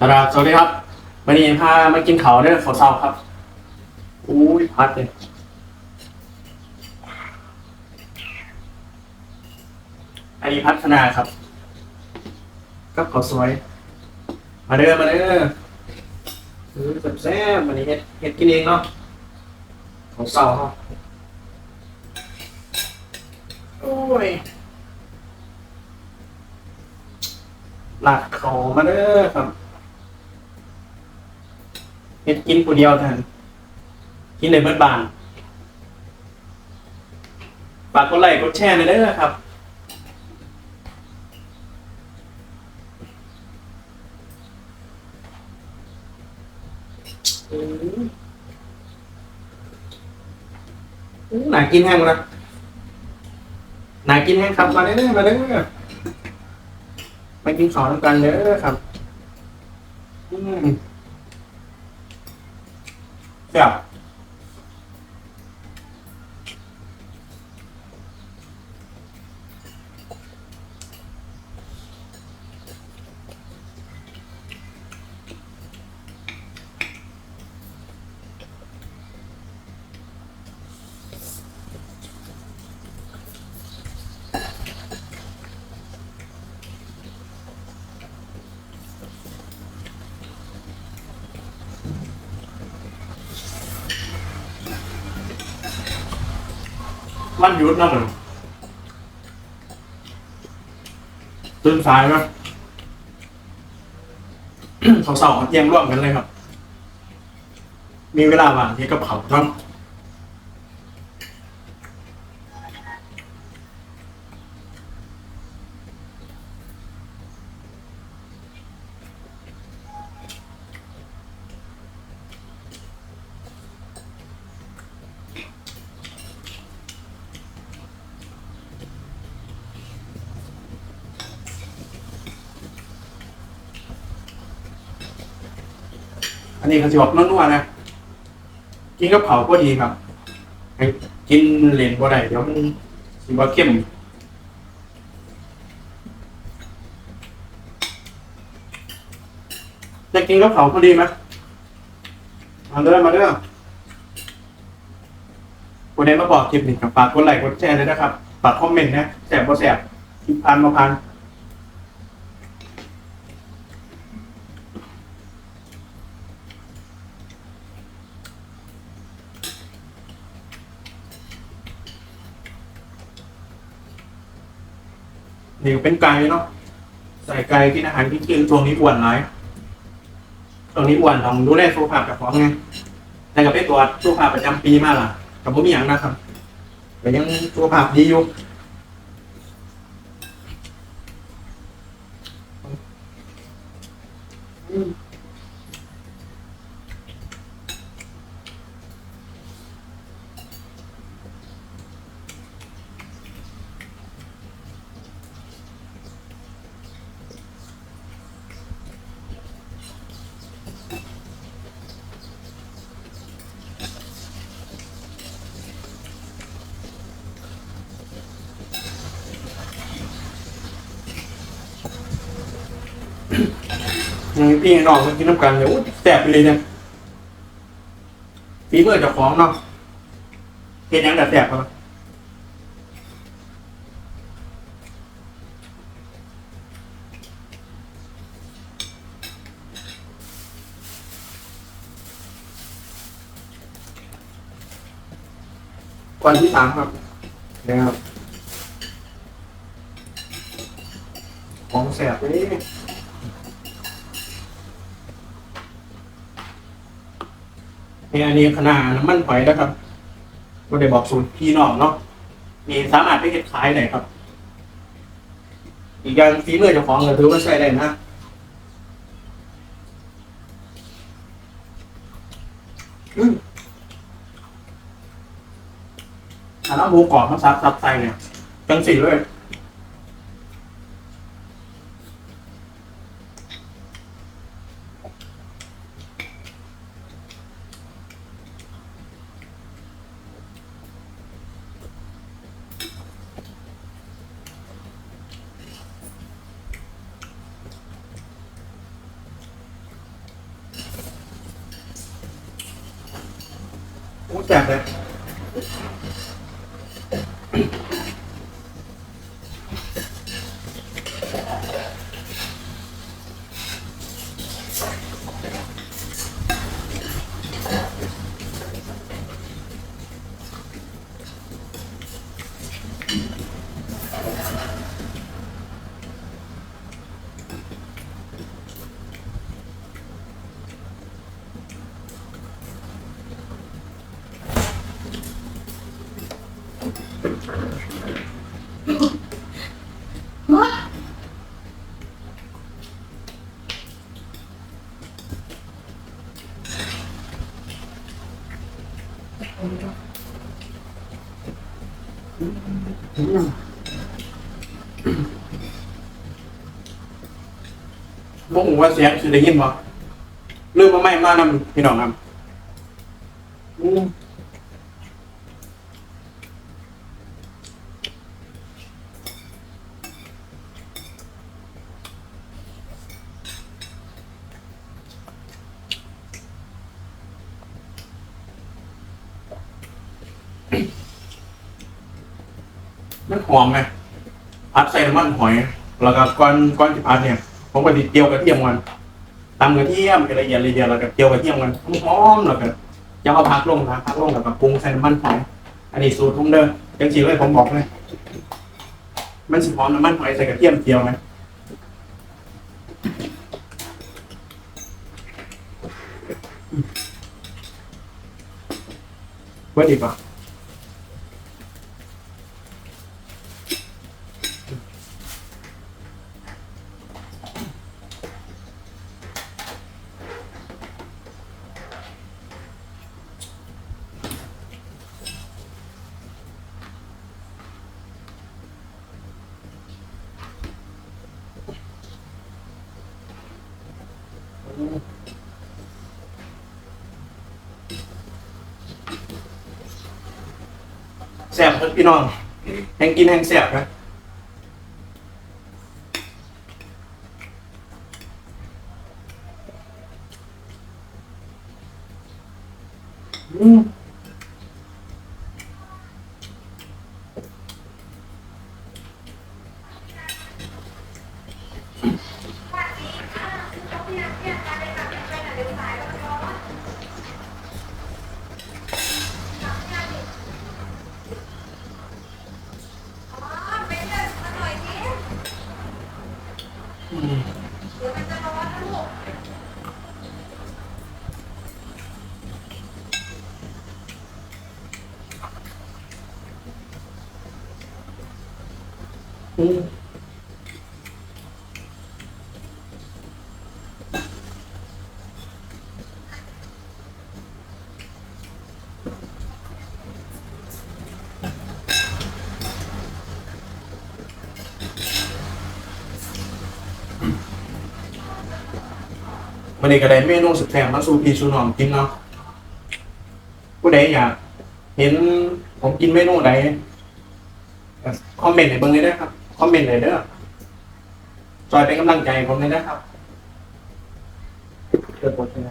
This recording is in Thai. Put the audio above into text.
ครับสวัสดีครับวันนี้พามากินเขาเด้อขอเศร้าครับ อุ้ยพัดเลยอันนี้พัฒนาครับก็ขาสวย มาเด้อมาเด้อซื้อแซ่บๆวันนี้เฮ็ดเฮ็ดกินเองเนาะของเศร้าเนาะโอ้ยหลักเขามาเด้อครับ เฮ็ดกินผู้เดียวเท่านั้นกินในเบิดบานฝากกดไลค์กดแชร์หน่อยเด้อครับอืมอืมน่ากินแห้งนะน่ากินแห้งครับมาเด้อมาเด้อมากินข้าวด้วยกันเด้อครับ อืม แวันหยุดเนาะมันตื่นสายไหม เขาเสาร์เยี่ยงร่วมกันเลยครับ มีเวลาว่างที่กับเขาครับ อันนี้เขาจะบอกนัวๆนะ กินกับเผาก็ดีครับกินเหลนบ่ได้เดี๋ยวมันสิว่เข้มจะกินกับเผาก็ดีไหมมาเด้อมาเด้อคนใดมาบอกคลิปนี้กับฝากกดไลค์กดแชร์เลยนะครับฝากคอมเมนต์นะแสบบ่แสบคลิปพันมาพัน นี่เป็นไก่เนาะใส่ไก่กินอาหารกินกินช่วงนี้อ้วนหลายช่วงนี้อ้วนต้องดูแลสุขภาพกับของไงแต่กับไปตรวจสุขภาพประจำปีมาล่ะกับผมมีอย่างนะครับแต่ยังสุขภาพดีอยู่อืม ยังมีพี่น้องมากินน้ำกันเดี๋ยวแสบไปเลยเนี่ยฝีมือเจ้าของเนาะเห็นยังแต่แสบครับวันที่สามครับนะครับของแสบเลย นี่อันนี้ขนาดน้ำมันหอยนะครับก็ได้บอกสูตรพี่น้องเนาะมีสามารถไปเห็ดขายได้ครับ อีกอย่างฝีมือเจ้าของก็ถือว่าใช้ได้นะอืมอันนั้นหมูกรอบมาซับซับใส่เนี่ยจังสีเลย แซ่ บเลยบ่หูว่าเสียงสิได้ยินบ่ลืมมาไม่มานำพี่น้องนำ มันหอมไหมพัดใส่น้ำมันหอย แล้วก็ก้อนก้อนที่พัดเนี่ยผมก็ติเจียวกระเทียมกันตำกระเทียมเป็นละเอียดละเอียดแล้วก็เจียวกระเทียมกันหอมแล้วก็จะเอาพักลงนะพักลงแล้วก็ปรุงใส่น้ำมันหอยอันนี้สูตรผมเด้อจังสีเลยผมบอกเลย มันสิหอมน้ำมันหอยใส่กระเทียมเจียวไหมว่าดีป่ะ แสบครับพี่น้องแห้งกินแห้งแสบนะอืม วันนี้ก็ได้เมนูสุดแซ่บมาสู่พี่สู่น้องกินเนาะผู้ใดอยากเห็นผมกินเมนูใดคอมเมนต์ในเบื้องนี้ได้ครับ คอมเมนต์เลยเด้อจอยเป็นกำลังใจให้ผมเลยนะครับเกิดบทใช่ไหม